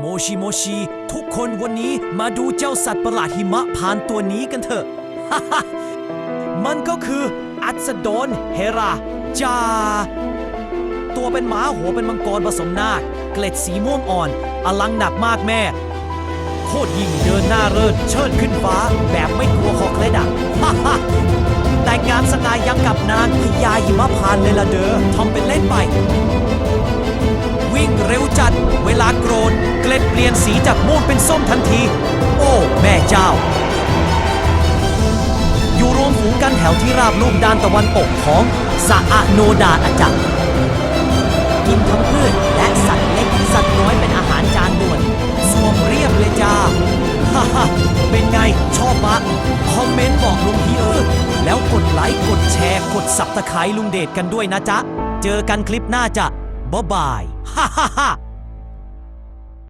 โมชิโมชิ ทุกคนวันนี้มาดูเจ้าสัตว์ประหลาดหิมะผ่านตัวนี้กันเถอะ มันก็คืออัสดอนเฮราจา ตัวเป็นหมาหัวเป็นมังกรผสมนาคเกล็ดสีม่วงอ่อน อลังหนักมากแม่ โคตรยิ่งเดินหน้าเริดเชิดขึ้นฟ้า แบบไม่กลัวคอกเล็ดอะฮ่าฮ่าแต่งงานสงายังกับนางพญาหิมะพานเลยละเด้อทำเป็นเล่นไป เกล็ดเปลี่ยนสีจากม่วงเป็นส้มทันที โอ้ แม่เจ้า อยู่รวมฝูงกันแถวที่ราบลุ่มด้านตะวันตกของสะอโนดาอาจักรกินทั้งพืชและสัตว์เล็กสัตว์น้อยเป็นอาหารจานด่วนสวมเรียบเลยจ้าฮ่าฮ่าเป็นไงชอบมะคอมเมนต์บอกลุงพี่เออแล้วกดไลค์กดแชร์กดสับตะไคร้ลุงเดชกันด้วยนะจ๊ะ เจอกันคลิปหน้าจ้ะบ๊ายบายฮ่าฮ่าฮ่า